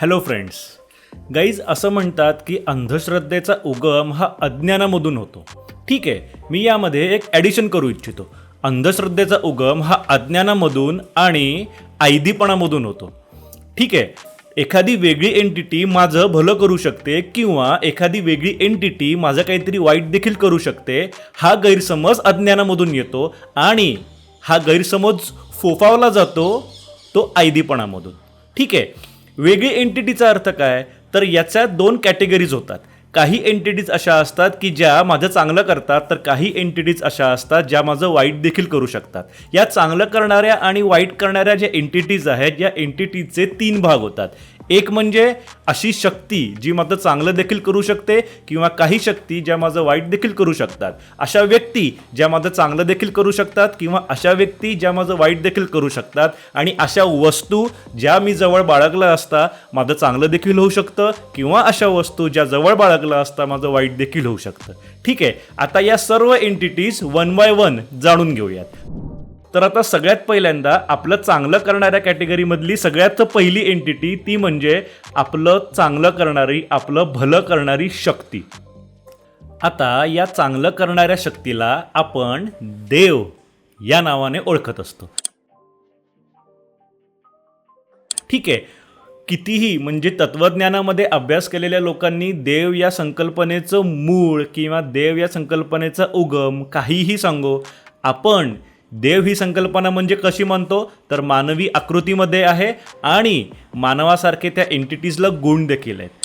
Hello friends guys असं म्हणतात की अंधश्रद्धेचा उगम हा अज्ञानामधून होतो. ठीक आहे मी यामध्ये एक ॲडिशन करू इच्छितो. अंधश्रद्धेचा उगम हा अज्ञानामधून आणि आयदीपणामधून होतो. ठीक आहे एखादी वेगळी एंटिटी माझं भलं करू शकते किंवा एखादी वेगळी एंटिटी माझं काहीतरी वाईट देखील करू शकते हा गैरसमज अज्ञानामधून येतो आणि हा गैरसमज फोफावला जातो तो आयदीपणामधून. ठीक आहे वेगळी एंटिटीचा अर्थ काय? तर याच्या दोन कॅटेगरीज होतात. काही एंटिटीज अशा असतात की ज्या माझं चांगलं करतात तर काही एंटिटीज अशा असतात ज्या माझं वाईट देखील करू शकतात. या चांगलं करणाऱ्या आणि वाईट करणाऱ्या ज्या एंटिटीज आहेत या एंटिटीजचे तीन भाग होतात. एक म्हणजे अशी शक्ती जी माझं चांगलं देखील करू शकते किंवा काही शक्ती ज्या माझं वाईट देखील करू शकतात. अशा व्यक्ती ज्या माझं चांगलं देखील करू शकतात किंवा अशा व्यक्ती ज्या माझं वाईट देखील करू शकतात. आणि अशा वस्तू ज्या मी जवळ बाळगल्या असता माझं चांगलं देखील होऊ शकतं किंवा अशा वस्तू ज्या जवळ बाळगल्या असता माझं वाईट देखील होऊ शकतं. ठीक आहे आता या सर्व एंटिटीज वन बाय वन जाणून घेऊयात. तर आता सगळ्यात पहिल्यांदा आपलं चांगलं करणाऱ्या कॅटेगरीमधली सगळ्यात पहिली एंटिटी ती म्हणजे आपलं चांगलं करणारी आपलं भलं करणारी शक्ती. आता या चांगलं करणाऱ्या शक्तीला आपण देव या नावाने ओळखत असतो. ठीक आहे. कितीही म्हणजे तत्वज्ञानामध्ये अभ्यास केलेल्या लोकांनी देव या संकल्पनेचं मूळ किंवा देव या संकल्पनेचा उगम काहीही सांगो आपण देव ही संकल्पना म्हणजे कशी म्हणतो तर मानवी आकृतीमध्ये आहे आणि मानवासारखे त्या एंटिटीजला गुण देखील आहेत.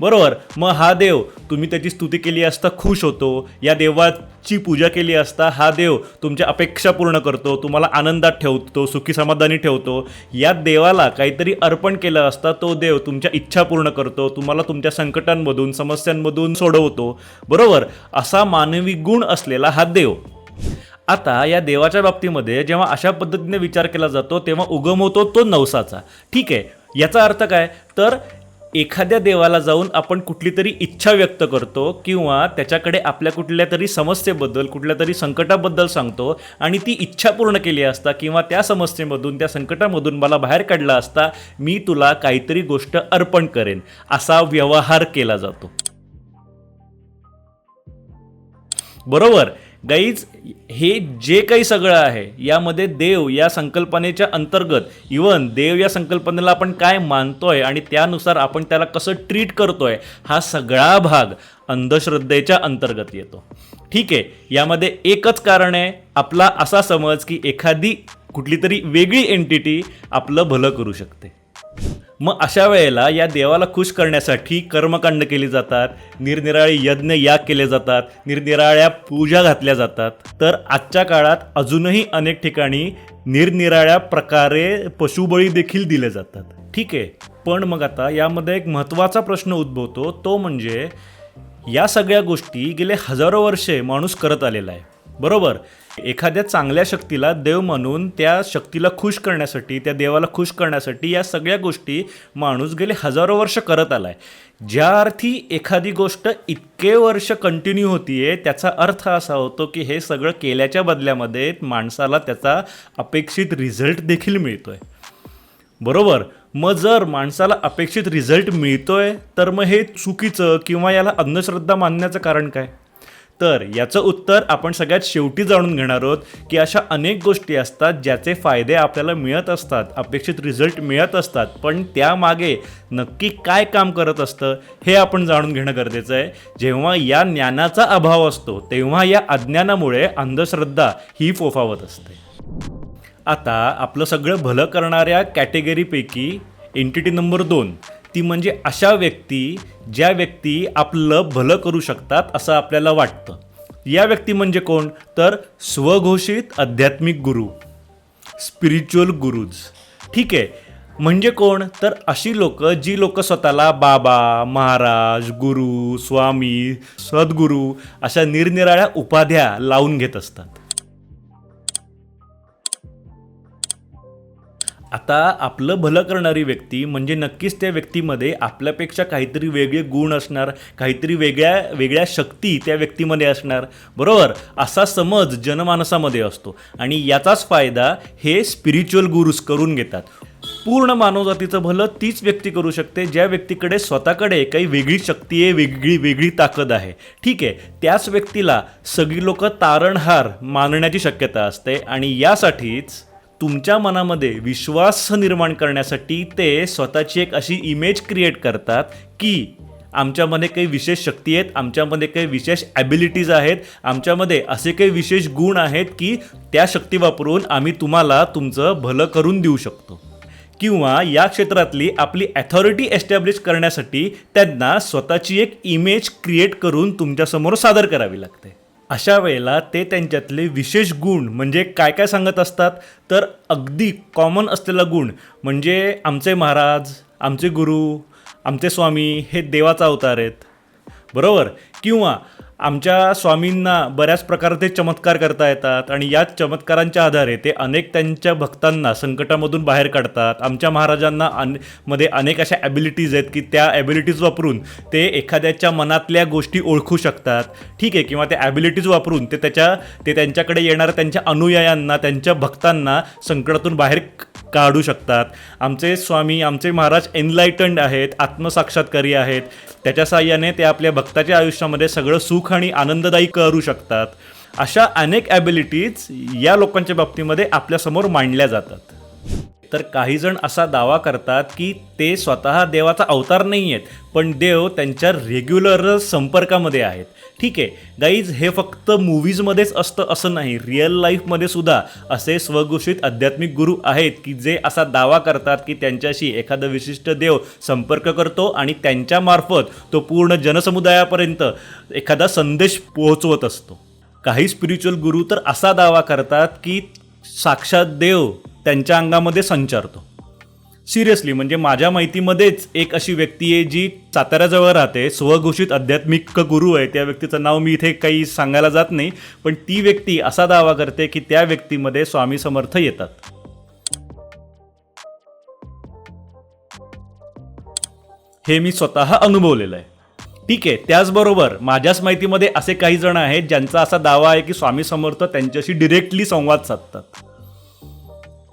बरोबर. मग हा देव तुम्ही त्याची स्तुती केली असता खुश होतो. या देवाची पूजा केली असता हा देव तुमच्या अपेक्षा पूर्ण करतो तुम्हाला आनंदात ठेवतो सुखी समाधानी ठेवतो. या देवाला काहीतरी अर्पण केलं असता तो देव तुमच्या इच्छा पूर्ण करतो तुम्हाला तुमच्या संकटांमधून समस्यांमधून सोडवतो. बरोबर? असा मानवी गुण असलेला हा देव. आता या देवाच्या बाबतीमध्ये जेव्हा अशा पद्धतीने विचार केला जातो तेव्हा उगम होतो तो नवसाचा. ठीक आहे? याचा अर्थ काय? तर एखाद्या देवाला जाऊन आपण कुठली तरी इच्छा व्यक्त करतो किंवा त्याच्याकडे आपल्या कुठल्या तरी समस्येबद्दल कुठल्या तरी संकटाबद्दल सांगतो आणि ती इच्छा पूर्ण केली असता किंवा त्या समस्येमधून त्या संकटामधून मला बाहेर काढला असता मी तुला काहीतरी गोष्ट अर्पण करेन. असा व्यवहार केला जातो. बरोबर? गाईज हे जे काही सगळं आहे यामध्ये देव या संकल्पनेच्या अंतर्गत इवन देव या संकल्पनेला आपण काय मानतोय आणि त्यानुसार आपण त्याला कसं ट्रीट करतोय हा सगळा भाग अंधश्रद्धेच्या अंतर्गत येतो. ठीक आहे यामध्ये एकच कारण आहे आपला असा समज की एखादी कुठली तरी वेगळी एंटिटी आपलं भलं करू शकते. मग अशा वेळेला या देवाला खुश करण्यासाठी कर्मकांड केली जातात निरनिराळे यज्ञ याग केले जातात निरनिराळ्या पूजा घातल्या जातात. तर आजच्या काळात अजूनही अनेक ठिकाणी निरनिराळ्या प्रकारे पशुबळी देखील दिले जातात. ठीक आहे पण मग आता यामध्ये एक महत्त्वाचा प्रश्न उद्भवतो तो म्हणजे या सगळ्या गोष्टी गेले हजारो वर्षे माणूस करत आलेला आहे. बरोबर? एखाद्या चांगल्या शक्तीला देव म्हणून त्या शक्तीला खुश करण्यासाठी त्या देवाला खुश करण्यासाठी या सगळ्या गोष्टी माणूस गेले हजारो वर्ष करत आलाय. ज्या अर्थी एखादी गोष्ट इतके वर्ष कंटिन्यू होतीये त्याचा अर्थ असा होतो की हे सगळं केल्याच्या बदल्यामध्ये माणसाला त्याचा अपेक्षित रिझल्ट देखील मिळतोय. बरोबर? मग जर माणसाला अपेक्षित रिझल्ट मिळतोय तर मग हे चुकीचं किंवा याला अंधश्रद्धा मानण्याचं कारण काय? तर याचं उत्तर आपण सगळ्यात शेवटी जाणून घेणार आहोत की अशा अनेक गोष्टी असतात ज्याचे फायदे आपल्याला मिळत असतात अपेक्षित रिझल्ट मिळत असतात पण त्यामागे नक्की काय काम करत असतं हे आपण जाणून घेणं गरजेचं आहे. जेव्हा या ज्ञानाचा अभाव असतो तेव्हा या अज्ञानामुळे अंधश्रद्धा ही फोफावत असते. आता आपलं सगळं भलं करणाऱ्या कॅटेगरीपैकी एंटिटी नंबर दोन ती म्हणजे अशा व्यक्ती ज्या व्यक्ती आपलं भलं करू शकतात असं आपल्याला वाटतं. या व्यक्ती म्हणजे कोण? तर स्वघोषित आध्यात्मिक गुरु स्पिरिच्युअल गुरुज. ठीक आहे. म्हणजे कोण? तर अशी लोक जी लोक स्वतःला बाबा महाराज गुरु स्वामी सद्गुरू अशा निरनिराळ्या उपाध्या लावून घेत असतात. आता आपलं भलं करणारी व्यक्ती म्हणजे नक्कीच त्या व्यक्तीमध्ये आपल्यापेक्षा काहीतरी वेगळे गुण असणार काहीतरी वेगळ्या वेगळ्या शक्ती त्या व्यक्तीमध्ये असणार. बरोबर? असा समज जनमानसामध्ये असतो. आणि याचाच फायदा हे स्पिरिच्युअल गुरुज करून घेतात. पूर्ण मानवजातीचं भलं तीच व्यक्ती करू शकते ज्या व्यक्तीकडे स्वतःकडे काही वेगळी शक्ती आहे वेगळी वेगळी ताकद आहे. ठीक आहे? त्याच व्यक्तीला सगळी लोक तारणहार मानण्याची शक्यता असते. आणि यासाठीच तुमच्या मनामध्ये विश्वास निर्माण करण्यासाठी ते स्वतःची एक अशी इमेज क्रिएट करतात की आमच्यामध्ये काही विशेष शक्ती आहेत आमच्यामध्ये काही विशेष ॲबिलिटीज आहेत आमच्यामध्ये असे काही विशेष गुण आहेत की त्या शक्ती वापरून आम्ही तुम्हाला तुमचं भलं करून देऊ शकतो. किंवा या क्षेत्रातली आपली ॲथॉरिटी एस्टॅब्लिश करण्यासाठी त्यांना स्वतःची एक इमेज क्रिएट करून तुमच्यासमोर सादर करावी लागते. अशा वेळेला ते त्यांच्यातले विशेष गुण म्हणजे काय काय सांगत असतात? तर अगदी कॉमन असलेला गुण म्हणजे आमचे महाराज आमचे गुरु आमचे स्वामी हे देवाचा अवतार आहेत. बरोबर? किंवा आमच्या स्वामींना बऱ्याच प्रकारचे चमत्कार करता येतात आणि याच चमत्कारांच्या आधारे ते अनेक त्यांच्या भक्तांना संकटामधून बाहेर काढतात. आमच्या महाराजांना अनमध्ये अनेक अशा ॲबिलिटीज आहेत की त्या ॲबिलिटीज वापरून ते एखाद्याच्या मनातल्या गोष्टी ओळखू शकतात. ठीक आहे किंवा त्या ॲबिलिटीज वापरून ते त्याच्या ते त्यांच्याकडे येणाऱ्या त्यांच्या अनुयायांना त्यांच्या भक्तांना संकटातून बाहेर काढू शकतात. आमचे स्वामी आमचे महाराज एनलायटन्ड आहेत आत्मसाक्षात्कारी आहेत. त्याच्या साह्याने ते आपल्या भक्ताच्या आयुष्यामध्ये सगळं सुख आणि आनंददायी करू शकतात. अशा अनेक ॲबिलिटीज या लोकांच्या बाबतीमध्ये आपल्यासमोर मांडल्या जातात. तर काही जण असा दावा करतात की ते स्वतः देवाचा अवतार नाही आहेत पण देव त्यांच्या रेग्युलर संपर्कामध्ये आहेत. ठीक आहे. गाईज हे फक्त मूवीजमध्येच असतं असं नाही. रिअल लाईफमध्ये सुद्धा असे स्वघोषित आध्यात्मिक गुरु आहेत की जे असा दावा करतात की त्यांच्याशी एखादा विशिष्ट देव संपर्क करतो आणि त्यांच्यामार्फत तो पूर्ण जनसमुदायापर्यंत एखादा संदेश पोहोचवत असतो. काही स्पिरिच्युअल गुरु तर असा दावा करतात की साक्षात देव त्यांच्या अंगामध्ये संचारतो. सिरियसली म्हणजे माझ्या माहितीमध्येच एक अशी व्यक्ती आहे जी साताऱ्याजवळ राहते स्वघोषित आध्यात्मिक गुरु आहे. त्या व्यक्तीचं नाव मी इथे काही सांगायला जात नाही पण ती व्यक्ती असा दावा करते की त्या व्यक्तीमध्ये स्वामी समर्थ येतात. हे मी स्वतः अनुभवलेलं आहे. ठीक आहे त्याचबरोबर माझ्याच माहितीमध्ये असे काही जण आहेत ज्यांचा असा दावा आहे की स्वामी समर्थ त्यांच्याशी डिरेक्टली संवाद साधतात.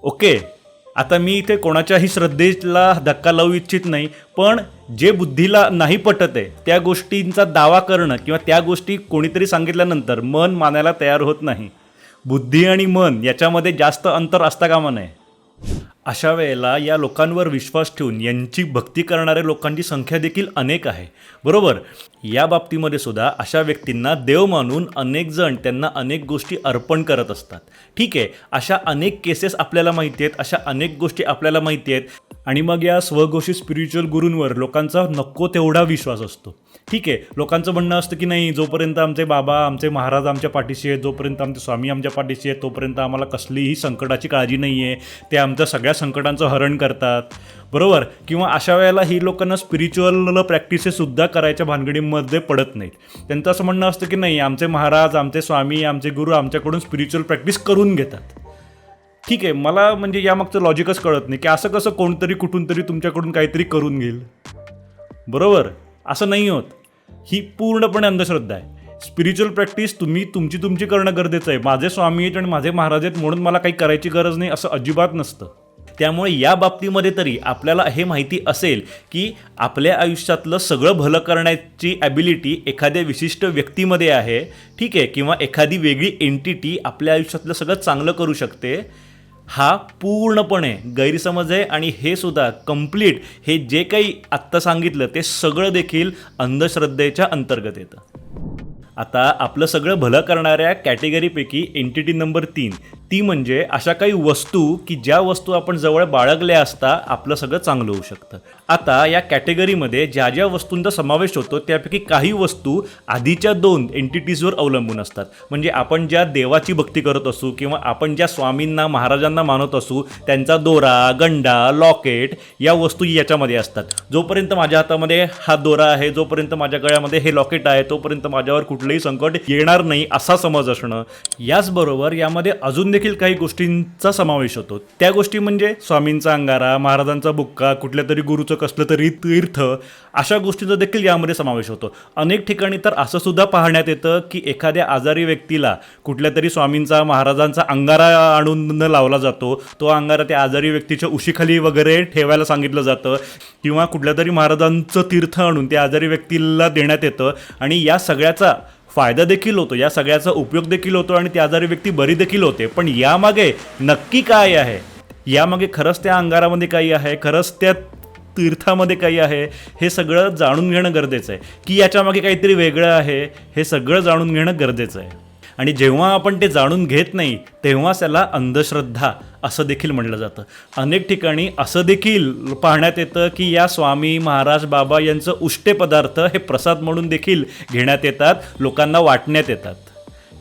ओके? आता मी इथे कोणाच्याही श्रद्धेला धक्का लावू इच्छित नाही पण जे बुद्धीला नाही पटत आहे त्या गोष्टींचा दावा करणं किंवा त्या गोष्टी कोणीतरी सांगितल्यानंतर मन मानायला तयार होत नाही. बुद्धी आणि मन याच्यामध्ये जास्त अंतर असता कामा नये. अशा वेळेला या लोकांवर विश्वास ठेवून यांची भक्ती करणाऱ्या लोकांची संख्या देखील अनेक आहे. बरोबर? या बाबतीमध्ये सुद्धा अशा व्यक्तींना देव मानून अनेक जण त्यांना अनेक गोष्टी अर्पण करत असतात. ठीक आहे? अशा अनेक केसेस आपल्याला माहिती आहेत अशा अनेक गोष्टी आपल्याला माहिती आहेत. आणि मग या स्वघोषित स्पिरिच्युअल गुरूंवर लोकांचा नको तेवढा विश्वास असतो. ठीक आहे लोकांचं म्हणणं असतं की नाही जोपर्यंत आमचे बाबा आमचे महाराज आमच्या पाठीशी आहेत जोपर्यंत आमचे स्वामी आमच्या पाठीशी आहेत तोपर्यंत आम्हाला कसलीही संकटाची काळजी नाही आहे. ते आमच्या सगळ्या संकटांचं हरण करतात. बरोबर? किंवा अशा वेळेला ही लोकांना स्पिरिच्युअल प्रॅक्टिसेससुद्धा करायच्या भानगडीमध्ये पडत नाहीत. त्यांचं असं म्हणणं असतं की नाही आमचे महाराज आमचे स्वामी आमचे गुरु आमच्याकडून स्पिरिच्युअल प्रॅक्टिस करून घेतात. ठीक आहे मला म्हणजे यामागचं लॉजिकच कळत नाही की असं कसं कोणतरी कुठून तरी तुमच्याकडून काहीतरी करून घेईल. बरोबर? असं नाही होत. ही पूर्णपणे अंधश्रद्धा आहे. स्पिरिच्युअल प्रॅक्टिस तुम्ही तुमची तुमची करणं गरजेचं आहे. माझे स्वामी आहेत आणि माझे महाराज आहेत म्हणून मला काही करायची गरज नाही असं अजिबात नसतं. त्यामुळे या बाबतीमध्ये तरी आपल्याला हे माहिती असेल की आपल्या आयुष्यातलं सगळं भलं करण्याची ॲबिलिटी एखाद्या विशिष्ट व्यक्तीमध्ये आहे ठीक आहे किंवा एखादी वेगळी एंटिटी आपल्या आयुष्यातलं सगळं चांगलं करू शकते हा पूर्णपणे गैरसमज आहे आणि हे सुद्धा कंप्लीट हे जे काही आत्ता सांगितलं ते सगळं देखील अंधश्रद्धेच्या अंतर्गत येतं. आता आपलं सगळं भलं करणाऱ्या कॅटेगरीपैकी एंटिटी नंबर तीन ती म्हणजे अशा काही वस्तू की ज्या वस्तू आपण जवळ बाळगल्या असता आपलं सगळं चांगलं होऊ शकतं. आता या कॅटेगरीमध्ये ज्या ज्या वस्तूंचा समावेश होतो त्यापैकी काही वस्तू आधीच्या दोन एंटिटीजवर अवलंबून असतात. म्हणजे आपण ज्या देवाची भक्ती करत असू किंवा आपण ज्या स्वामींना महाराजांना मानत असू त्यांचा दोरा गंडा लॉकेट या वस्तू याच्यामध्ये असतात. जोपर्यंत माझ्या हातामध्ये हा दोरा आहे जोपर्यंत माझ्या गळ्यामध्ये हे लॉकेट आहे तोपर्यंत माझ्यावर कुठलंही संकट येणार नाही असा समज असणं याचबरोबर यामध्ये अजून देखील देखील काही गोष्टींचा समावेश होतो. त्या गोष्टी म्हणजे स्वामींचा अंगारा महाराजांचा बुक्का कुठल्या तरी गुरुचं कसलं तरी तीर्थ अशा गोष्टींचा देखील यामध्ये समावेश होतो. अनेक ठिकाणी तर असं सुद्धा पाहण्यात येतं की एखाद्या आजारी व्यक्तीला कुठल्या तरी स्वामींचा महाराजांचा अंगारा आणून लावला जातो. तो अंगारा त्या आजारी व्यक्तीच्या उशीखाली वगैरे ठेवायला सांगितलं जातं. किंवा कुठल्या तरी महाराजांचं तीर्थ आणून त्या आजारी व्यक्तीला देण्यात येतं. आणि या सगळ्याचा फायदा देखील होतो. या सगळ्याचा उपयोग देखील होतो आणि ती आजारी व्यक्ती बरी देखील होते. पण यामागे नक्की काय आहे? यामागे खरंच त्या अंगारामध्ये काही आहे? खरंच त्या तीर्थामध्ये काही आहे? हे सगळं जाणून घेणं गरजेचं आहे. की याच्यामागे काहीतरी वेगळं आहे हे सगळं जाणून घेणं गरजेचं आहे. आणि जेव्हा आपण ते जाणून घेत नाही तेव्हाच त्याला अंधश्रद्धा असं देखील म्हणलं जातं. अनेक ठिकाणी असं देखील पाहण्यात येतं की या स्वामी महाराज बाबा यांचं उष्टे पदार्थ हे प्रसाद म्हणून देखील घेण्यात येतात लोकांना वाटण्यात येतात.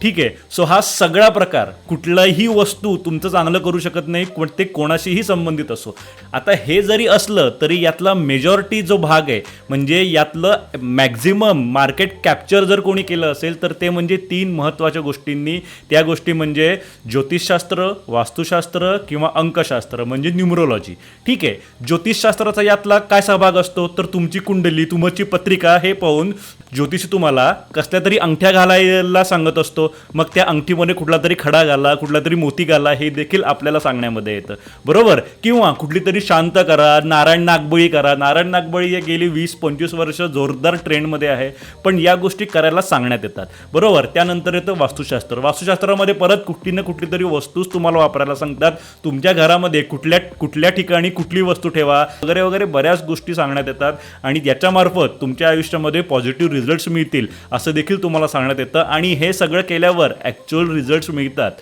ठीक आहे. सो हा सगळा प्रकार कुठलाही वस्तू तुमचं चांगलं करू शकत नाही पण ते कोणाशीही संबंधित असो. आता हे जरी असलं तरी यातला मेजॉरिटी जो भाग आहे म्हणजे यातलं मॅक्झिमम मार्केट कॅप्चर जर कोणी केलं असेल तर ते म्हणजे तीन महत्त्वाच्या गोष्टींनी. त्या गोष्टी म्हणजे ज्योतिषशास्त्र वास्तुशास्त्र किंवा अंकशास्त्र म्हणजे न्युमरोलॉजी ठीक आहे. ज्योतिषशास्त्राचा यातला काय सहभाग असतो? तर तुमची कुंडली तुमची पत्रिका हे पाहून ज्योतिषी तुम्हाला कसल्या तरी अंगठ्या घालायला सांगत असतो. मग त्या अंगठीमध्ये कुठला तरी खडा घाला कुठला तरी मोती घाला हे देखील आपल्याला सांगण्यामध्ये येतं. बरोबर? किंवा कुठली तरी शांत करा नारायण नागबळी करा. नारायण नागबळी हे गेली वीस पंचवीस वर्ष जोरदार ट्रेंडमध्ये आहे पण या गोष्टी करायला सांगण्यात येतात. बरोबर? त्यानंतर येतं वास्तुशास्त्र. वास्तुशास्त्रामध्ये परत कुठली ना कुठली तरी वस्तूच तुम्हाला वापरायला सांगतात. तुमच्या घरामध्ये कुठल्या कुठल्या ठिकाणी कुठली वस्तू ठेवा वगैरे वगैरे बऱ्याच गोष्टी सांगण्यात येतात आणि याच्यामार्फत तुमच्या आयुष्यामध्ये पॉझिटिव्ह रिझल्ट्स मिळतील असं देखील तुम्हाला सांगण्यात येतं. आणि हे सगळं केल्यावर ॲक्च्युअल रिझल्ट मिळतात.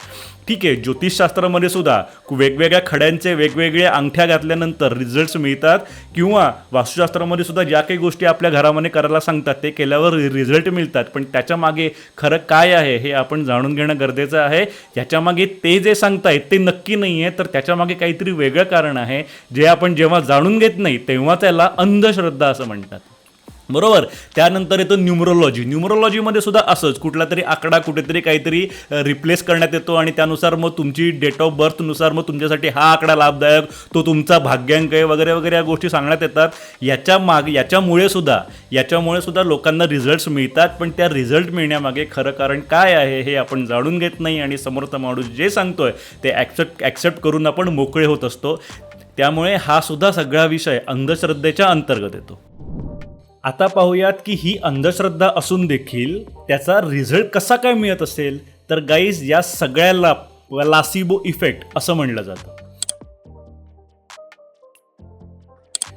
ठीक आहे ज्योतिषशास्त्रामध्ये सुद्धा वेगवेगळ्या खड्यांचे वेगवेगळे अंगठ्या घातल्यानंतर रिझल्ट्स मिळतात किंवा वास्तुशास्त्रामध्ये सुद्धा ज्या काही गोष्टी आपल्या घरामध्ये करायला सांगतात ते केल्यावर रिझल्ट मिळतात. पण त्याच्यामागे खरं काय आहे हे आपण जाणून घेणं गरजेचं आहे. याच्यामागे ते जे सांगतायत ते नक्की नाही आहे तर त्याच्यामागे काहीतरी वेगळं कारण आहे. जे आपण जेव्हा जाणून घेत नाही तेव्हा त्याला अंधश्रद्धा असं म्हणतात. बरोबर? त्यानंतर येतं न्युमरोलॉजी. न्युमरोलॉजीमध्ये सुद्धा असंच कुठला तरी आकडा कुठेतरी काहीतरी रिप्लेस करण्यात येतो आणि त्यानुसार मग तुमची डेट ऑफ बर्थनुसार मग तुमच्यासाठी हा आकडा लाभदायक तो तुमचा भाग्यांक आहे वगैरे वगैरे या गोष्टी सांगण्यात येतात. याच्या माग याच्यामुळे सुद्धा याच्यामुळे सुद्धा लोकांना रिझल्ट्स मिळतात पण त्या रिझल्ट मिळण्यामागे खरं कारण काय आहे हे आपण जाणून घेत नाही आणि समोरचा माणूस जे सांगतोय ते ॲक्सेप्ट ॲक्सेप्ट करून आपण मोकळे होत असतो. त्यामुळे हा सुद्धा सगळा विषय अंधश्रद्धेच्या अंतर्गत येतो. आता पाहूयात की ही अंधश्रद्धा असून देखील त्याचा रिझल्ट कसा काय मिळत असेल? तर गाईज या सगळ्याला लासिबो इफेक्ट असं म्हणलं जातं.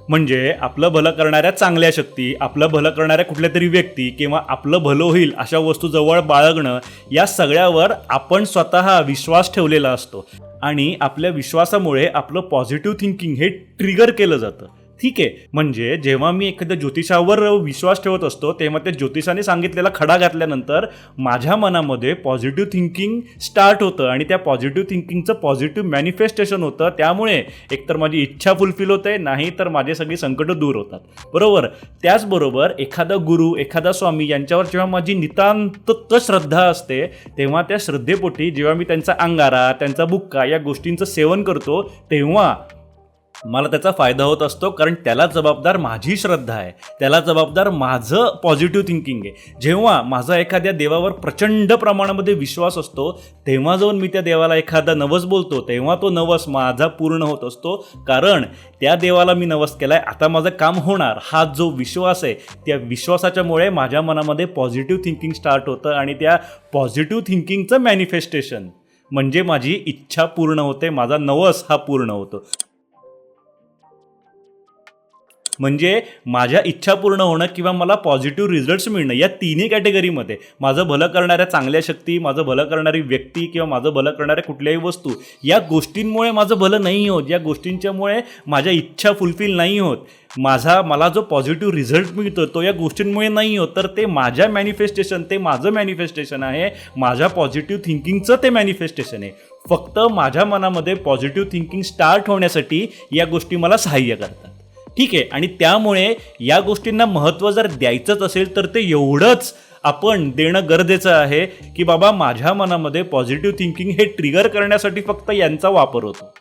म्हणजे आपलं भलं करणाऱ्या चांगल्या शक्ती आपलं भलं करणाऱ्या कुठल्या तरी व्यक्ती किंवा आपलं भलं होईल अशा वस्तू जवळ बाळगणं या सगळ्यावर आपण स्वतः विश्वास ठेवलेला असतो. आणि आपल्या विश्वासामुळे आपलं पॉझिटिव्ह थिंकिंग हे ट्रिगर केलं जातं. ठीक आहे. म्हणजे जेव्हा मी एखाद्या ज्योतिषावर विश्वास ठेवत असतो तेव्हा त्या ज्योतिषाने सांगितलेला खडा घातल्यानंतर माझ्या मनामध्ये पॉझिटिव्ह थिंकिंग स्टार्ट होतं आणि त्या पॉझिटिव्ह थिंकिंगचं पॉझिटिव्ह मॅनिफेस्टेशन होतं. त्यामुळे एकतर माझी इच्छा फुलफिल होते नाही तर माझे सगळी संकटं दूर होतात. बरोबर? त्याचबरोबर एखादा गुरु एखादा स्वामी यांच्यावर जेव्हा माझी नितांत श्रद्धा असते तेव्हा त्या श्रद्धेपोटी जेव्हा मी त्यांचा अंगारा त्यांचा बुक्का या गोष्टींचं सेवन करतो तेव्हा मला त्याचा फायदा होत असतो कारण त्याला जबाबदार माझी श्रद्धा आहे. त्याला जबाबदार माझं पॉझिटिव्ह थिंकिंग आहे. जेव्हा माझा एखाद्या देवावर प्रचंड प्रमाणामध्ये विश्वास असतो तेव्हा जाऊन मी त्या देवाला एखादा नवस बोलतो तेव्हा तो नवस माझा पूर्ण होत असतो. कारण त्या देवाला मी नवस केलाय आता माझं काम होणार. हा जो विश्वास आहे त्या विश्वासाच्यामुळे माझ्या मनामध्ये पॉझिटिव्ह थिंकिंग स्टार्ट होतं आणि त्या पॉझिटिव्ह थिंकिंगचं मॅनिफेस्टेशन म्हणजे माझी इच्छा पूर्ण होते माझा नवस हा पूर्ण होतो. म्हणजे माझ्या इच्छा पूर्ण होणं किंवा मला पॉझिटिव्ह रिझल्ट्स मिळणं या तिन्ही कॅटेगरीमध्ये माझं भलं करणाऱ्या चांगल्या शक्ती माझं भलं करणारी व्यक्ती किंवा माझं भलं करणाऱ्या कुठल्याही वस्तू या गोष्टींमुळे माझं भलं नाही होत. या गोष्टींच्यामुळे माझ्या इच्छा फुलफिल नाही होत. माझा मला जो पॉझिटिव्ह रिझल्ट मिळतो तो या गोष्टींमुळे नाही होत. तर ते माझ्या मॅनिफेस्टेशन ते माझं मॅनिफेस्टेशन आहे. माझ्या पॉझिटिव्ह थिंकिंगचं ते मॅनिफेस्टेशन आहे. फक्त माझ्या मनामध्ये पॉझिटिव्ह थिंकिंग स्टार्ट होण्यासाठी या गोष्टी मला सहाय्य करतात. ठीक आहे. आणि त्यामुळे या गोष्टींना महत्त्व जर द्यायचंच असेल तर ते एवढंच आपण देणं गरजेचं आहे की बाबा माझ्या मनामध्ये पॉझिटिव्ह थिंकिंग हे ट्रिगर करण्यासाठी फक्त यांचा वापर होतो.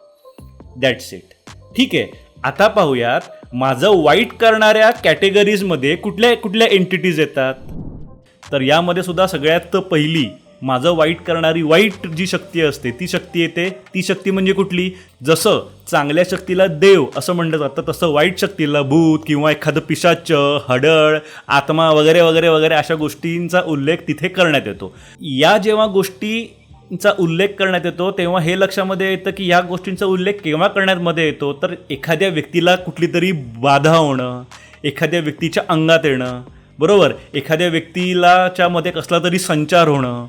दॅट्स इट ठीक आहे. आता पाहूयात माझं वाईट करणाऱ्या कॅटेगरीजमध्ये कुठल्या कुठल्या एंटिटीज येतात? तर यामध्ये सुद्धा सगळ्यात पहिली माझं वाईट करणारी वाईट जी शक्ती असते ती शक्ती येते. ती शक्ती म्हणजे कुठली? जसं चांगल्या शक्तीला देव असं म्हणलं जातं. तसं वाईट शक्तीला भूत किंवा एखादं पिशाच हडळ आत्मा वगैरे वगैरे वगैरे अशा गोष्टींचा उल्लेख तिथे करण्यात येतो. या जेव्हा गोष्टींचा उल्लेख करण्यात येतो तेव्हा हे लक्षामध्ये येतं की या गोष्टींचा उल्लेख केव्हा करण्यात मध्ये येतो? तर एखाद्या व्यक्तीला कुठली तरी बाधा होणं एखाद्या व्यक्तीच्या अंगात येणं बरोबर? एखाद्या व्यक्तीला कसला तरी संचार होणं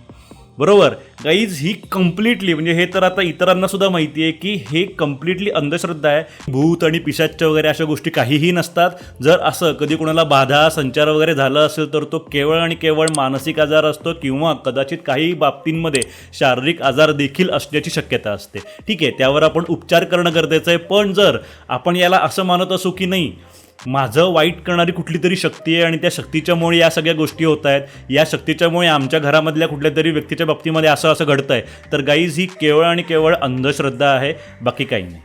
बरोबर? गाईज ही कम्प्लिटली म्हणजे हे तर आता इतरांना सुद्धा माहिती आहे की हे कम्प्लिटली अंधश्रद्धा आहे. भूत आणि पिशाच्च वगैरे अशा गोष्टी काहीही नसतात. जर असं कधी कोणाला बाधा संचार वगैरे झालं असेल तर तो केवळ आणि केवळ मानसिक आजार असतो किंवा कदाचित काही बाबतींमध्ये शारीरिक आजार देखील असण्याची शक्यता असते. ठीक आहे त्यावर आपण उपचार करणं गरजेचं आहे. पण जर आपण याला असं मानत असू की नाही माझं वाईट करणारी कुठली तरी शक्ती आहे आणि त्या शक्तीच्यामुळे या सगळ्या गोष्टी होत आहेत. या शक्तीच्यामुळे आमच्या घरामधल्या कुठल्या तरी व्यक्तीच्या बाबतीमध्ये असं असं घडतं आहे तर गाईज ही केवळ आणि केवळ अंधश्रद्धा आहे. बाकी काही नाही.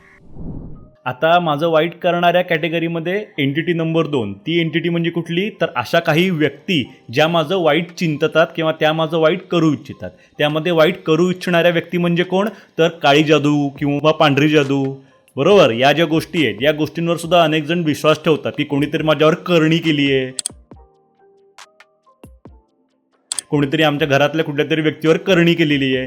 आता माझं वाईट करणाऱ्या कॅटेगरीमध्ये एंटिटी नंबर दोन. ती एंटिटी म्हणजे कुठली? तर अशा काही व्यक्ती ज्या माझं वाईट चिंततात किंवा त्या माझं वाईट करू इच्छितात. त्यामध्ये वाईट करू इच्छिणाऱ्या व्यक्ती म्हणजे कोण? तर काळी जादू किंवा पांढरी जादू. बरोबर या ज्या गोष्टी आहेत या गोष्टींवर सुद्धा अनेक जण विश्वास ठेवतात की कोणीतरी माझ्यावर करणी केली आहे. कोणीतरी आमच्या घरातल्या कुठल्या तरी व्यक्तीवर करणी केलेली आहे.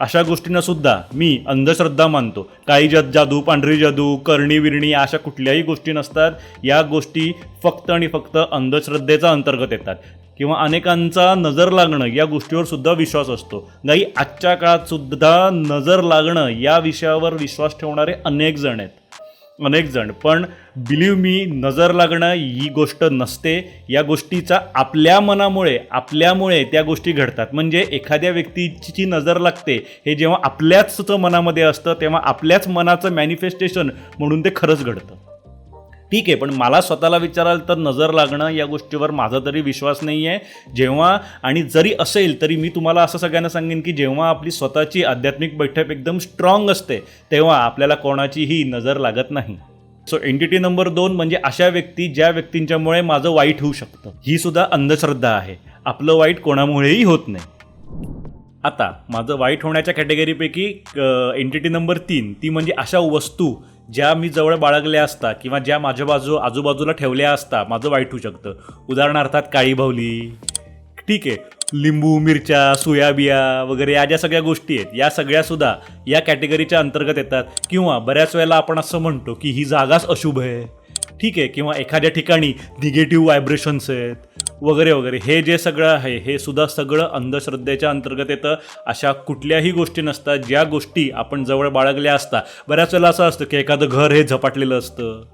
अशा गोष्टींना सुद्धा मी अंधश्रद्धा मानतो. काही जद जादू पांढरी जादू करणी विरणी अशा कुठल्याही गोष्टी नसतात. या गोष्टी फक्त आणि फक्त अंधश्रद्धेचा अंतर्गत येतात. किंवा अनेकांचा नजर लागणं या गोष्टीवर सुद्धा विश्वास असतो. नाही आजच्या काळात सुद्धा नजर लागणं या विषयावर विश्वास ठेवणारे अनेक जण आहेत. अनेक जण. पण बिलीव मी नजर लागणं ही गोष्ट नसते. या गोष्टीचा आपल्या मनामुळे आपल्यामुळे त्या गोष्टी घडतात. म्हणजे एखाद्या व्यक्तीची जी नजर लागते. हे जेव्हा आपल्याच मनामध्ये असतं तेव्हा आपल्याच मनाचं मॅनिफेस्टेशन म्हणून ते खरंच घडतं. ठीक आहे पण मला स्वतःला विचाराल तर नजर लागणं या गोष्टीवर माझा तरी विश्वास नाही आहे जेव्हा आणि जरी असेल तरी मी तुम्हाला असं सगळ्यांना सांगेन की जेव्हा आपली स्वतःची आध्यात्मिक बैठक एकदम स्ट्रॉंग असते तेव्हा आपल्याला कोणाचीही नजर लागत नाही. सो एंटिटी नंबर दोन म्हणजे अशा व्यक्ती ज्या व्यक्तींच्यामुळे माझं वाईट होऊ शकतं. ही सुद्धा अंधश्रद्धा आहे. आपलं वाईट कोणामुळेही होत नाही. आता माझं वाईट होण्याच्या कॅटेगरीपैकी एंटिटी नंबर तीन ती म्हणजे अशा वस्तू ज्या मी जवळ बाळगल्या असता किंवा ज्या माझ्या बाजू आजूबाजूला ठेवल्या असता माझं वाईट होऊ शकतं. उदाहरणार्थात काळी भावली ठीक आहे. लिंबू मिरच्या सोयाबिया वगैरे या ज्या सगळ्या गोष्टी आहेत या सगळ्यासुद्धा या कॅटेगरीच्या अंतर्गत येतात. किंवा बऱ्याच वेळेला आपण असं म्हणतो की ही जागाच अशुभ आहे. ठीक आहे. किंवा एखाद्या ठिकाणी निगेटिव्ह व्हायब्रेशन्स आहेत. वगैरे वगैरे. हे जे सगळं आहे हे सुद्धा सगळं अंधश्रद्धेच्या अंतर्गत येतं. अशा कुठल्याही गोष्टी नसतात. ज्या गोष्टी आपण जवळ बाळगल्या असता बऱ्याच वेळेला असं असतं की एखादं घर हे झपाटलेलं असतं.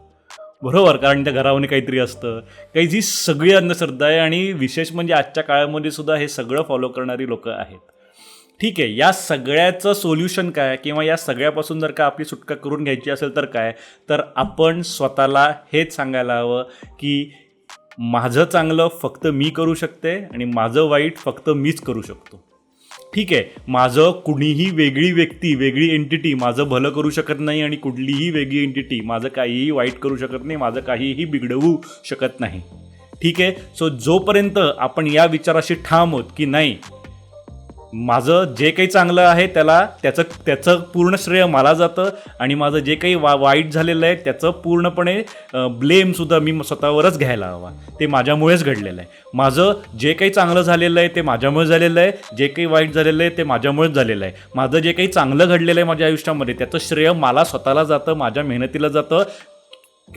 बरोबर? कारण त्या घरामध्ये काहीतरी असतं. काही जी सगळी अंधश्रद्धा आहे आणि विशेष म्हणजे आजच्या काळामध्ये सुद्धा हे सगळं फॉलो करणारी लोक आहेत. ठीक आहे. या सगळ्याचं सोल्युशन काय? किंवा या सगळ्यापासून जर का आपली सुटका करून घ्यायची असेल तर काय? तर आपण स्वतःला हेच सांगायला हवं की माझं चांगलं फक्त मी करू शकते आणि माझं वाईट फक्त मीच करू शकतो. ठीक आहे माझं कुणीही वेगळी व्यक्ती वेगळी एंटिटी माझं भलं करू शकत नाही आणि कुठलीही वेगळी एंटिटी माझं काहीही वाईट करू शकत नाही माझं काहीही बिघडवू शकत नाही. ठीक आहे सो जोपर्यंत आपण या विचाराशी ठाम होत की नाही माझं जे काही चांगलं आहे त्याला त्याचं त्याचं पूर्ण श्रेय मला जातं आणि माझं जे काही वा वाईट झालेलं आहे त्याचं पूर्णपणे ब्लेमसुद्धा मी स्वतःवरच घ्यायला हवा. ते माझ्यामुळेच घडलेलं आहे. माझं जे काही चांगलं झालेलं आहे ते माझ्यामुळे झालेलं आहे. जे काही वाईट झालेलं आहे ते माझ्यामुळेच झालेलं आहे. माझं जे काही चांगलं घडलेलं आहे माझ्या आयुष्यामध्ये त्याचं श्रेय मला स्वतःला जातं माझ्या मेहनतीला जातं.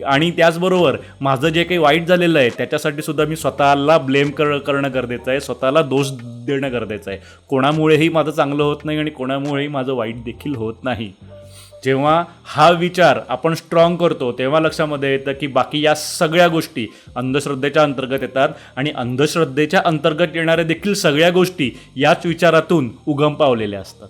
आणि त्याचबरोबर माझं जे काही वाईट झालेलं आहे त्याच्यासाठी सुद्धा मी स्वतःला ब्लेम कर करणं गरजेचं आहे स्वतःला दोष देणं गरजेचं आहे. कोणामुळेही माझं चांगलं होत नाही आणि कोणामुळेही माझं वाईट देखील होत नाही. जेव्हा हा विचार आपण स्ट्रॉंग करतो तेव्हा लक्षामध्ये येतं की बाकी या सगळ्या गोष्टी अंधश्रद्धेच्या अंतर्गत येतात आणि अंधश्रद्धेच्या अंतर्गत येणाऱ्या देखील सगळ्या गोष्टी याच विचारातून उगम पावलेल्या असतात.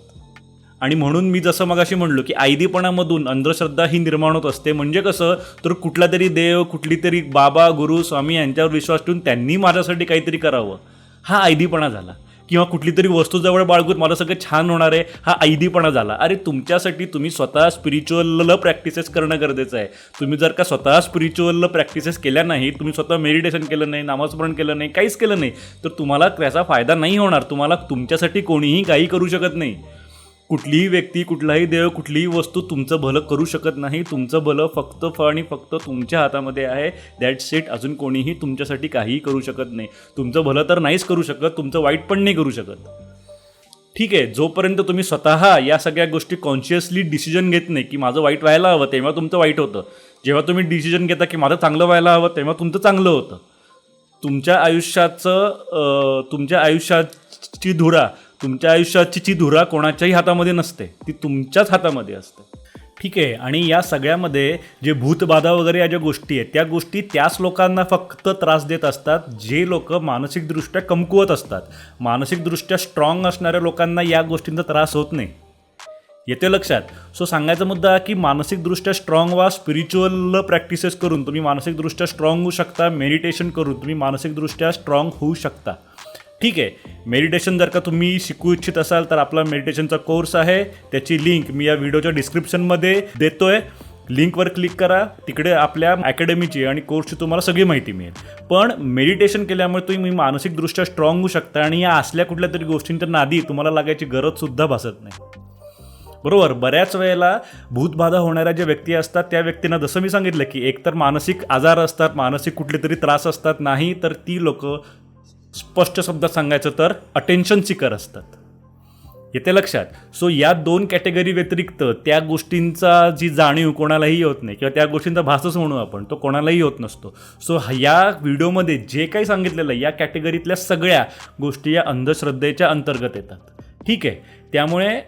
आणि म्हणून मी जसं मगाशी म्हणलो की आयदीपणामधून अंधश्रद्धा ही निर्माण होत असते. म्हणजे कसं तर कुठला तरी देव कुठली तरी बाबा गुरु स्वामी यांच्यावर विश्वास ठेवून त्यांनी माझ्यासाठी काहीतरी करावं. हा आयदीपणा झाला. किंवा कुठली तरी वस्तू जवळ बाळगून मला सगळं छान होणार आहे हा आयदीपणा झाला. अरे तुमच्यासाठी तुम्ही स्वतः स्पिरिच्युअल प्रॅक्टिसेस करणं गरजेचं आहे. तुम्ही जर का स्वतः स्पिरिच्युअल प्रॅक्टिसेस केल्या नाही तुम्ही स्वतः मेडिटेशन केलं नाही नामस्मरण केलं नाही काहीच केलं नाही तर तुम्हाला त्याचा फायदा नाही होणार. तुम्हाला तुमच्यासाठी कोणीही काही करू शकत नाही. कुठलीही व्यक्ती कुठलाही देव कुठलीही वस्तू तुमचं भलं करू शकत नाही. तुमचं भलं फक्त फ आणि फक्त तुमच्या हातामध्ये आहे. दॅट सेट अजून कोणीही तुमच्यासाठी काहीही करू शकत नाही. तुमचं भलं तर नाहीच करू शकत तुमचं वाईट पण नाही करू शकत. ठीक आहे. जोपर्यंत तुम्ही स्वतः या सगळ्या गोष्टी कॉन्शियसली डिसिजन घेत नाही की माझं वाईट व्हायला हवं तेव्हा तुमचं वाईट होतं. जेव्हा तुम्ही डिसिजन घेता की माझं चांगलं व्हायला हवं तेव्हा तुमचं चांगलं होतं. तुमच्या आयुष्याचं तुमच्या आयुष्याची धुरा तुमच्या आयुष्याची जी धुरा कोणाच्याही हातामध्ये नसते ती तुमच्याच हातामध्ये असते. ठीक आहे आणि या सगळ्यामध्ये जे भूतबाधा वगैरे या ज्या गोष्टी आहेत त्या गोष्टी त्याच लोकांना फक्त त्रास देत असतात जे लोक मानसिकदृष्ट्या कमकुवत असतात. मानसिकदृष्ट्या स्ट्रॉंग असणाऱ्या लोकांना या गोष्टींचा त्रास होत नाही. येते लक्षात. सो सांगायचा मुद्दा की मानसिकदृष्ट्या स्ट्रॉंग व्हा स्पिरिच्युअल प्रॅक्टिसेस करून तुम्ही मानसिकदृष्ट्या स्ट्रॉंग होऊ शकता मेडिटेशन करून तुम्ही मानसिकदृष्ट्या स्ट्रॉंग होऊ शकता. ठीक आहे. मेडिटेशन जर का तुम्ही शिकू इच्छित असाल तर आपला मेडिटेशनचा कोर्स आहे. त्याची लिंक मी या व्हिडिओच्या डिस्क्रिप्शनमध्ये देतोय. लिंकवर क्लिक करा. तिकडे आपल्या अकॅडमीची आणि कोर्सची तुम्हाला सगळी माहिती मिळेल. पण मेडिटेशन केल्यामुळे तुम्ही मानसिकदृष्ट्या स्ट्रॉंग होऊ शकता आणि या असल्या कुठल्या तरी गोष्टींच्या नादी तुम्हाला लागायची गरजसुद्धा भासत नाही. बरोबर? बऱ्याच वेळेला भूतबाधा होणाऱ्या ज्या व्यक्ती असतात त्या व्यक्तींना जसं मी सांगितलं की एकतर मानसिक आजार असतात मानसिक कुठले तरी त्रास असतात नाही तर ती लोक स्पष्ट शब्दात सांगायचं तर अटेन्शन सिकर असतात. येते लक्षात. सो या दोन कॅटेगरी व्यतिरिक्त त्या गोष्टींचा जी जाणीव कोणालाही होत नाही किंवा त्या गोष्टींचा भासच म्हणू आपण तो कोणालाही होत नसतो. सो या व्हिडिओमध्ये जे काही सांगितलेलं आहे या कॅटेगरीतल्या सगळ्या गोष्टी या अंधश्रद्धेच्या अंतर्गत येतात. ठीक आहे. त्यामुळे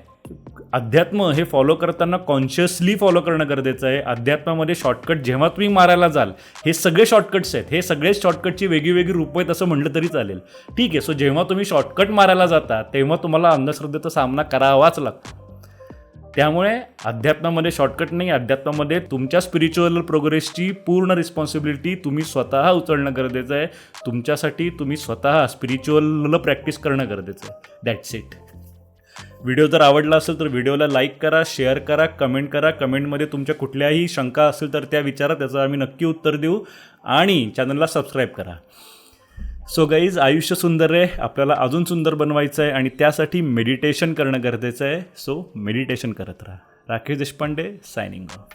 अध्यात्म हे फॉलो करताना कॉन्शियसली फॉलो करणं गरजेचं आहे. अध्यात्मामध्ये शॉर्टकट जेव्हा तुम्ही मारायला जाल हे सगळे शॉर्टकट्स आहेत. हे सगळेच शॉर्टकटची वेगळी वेगळी रूपं आहेत असं म्हटलं तरी चालेल. ठीक आहे सो जेव्हा तुम्ही शॉर्टकट मारायला जाता तेव्हा तुम्हाला अंधश्रद्धेचा सामना करावाच लागतो. त्यामुळे अध्यात्मामध्ये शॉर्टकट नाही अध्यात्मामध्ये तुमच्या स्पिरिच्युअल प्रोग्रेसची पूर्ण रिस्पॉन्सिबिलिटी तुम्ही स्वतः उचलणं गरजेचं आहे. तुमच्यासाठी तुम्ही स्वतः स्पिरिच्युअल प्रॅक्टिस करणं गरजेचं आहे. दॅट्स इट व्हिडिओ जर आवडला असेल तर व्हिडिओला लाईक करा शेअर करा कमेंट करा. कमेंटमध्ये तुमच्या कुठल्याही शंका असेल तर त्या विचारा त्याचं आम्ही नक्की उत्तर देऊ आणि चॅनलला सबस्क्राईब करा. सो गाईज आयुष्य सुंदर आहे आपल्याला अजून सुंदर बनवायचं आहे आणि त्यासाठी मेडिटेशन करणं गरजेचं आहे. सो मेडिटेशन करत राहा. Rakesh Deshpande signing off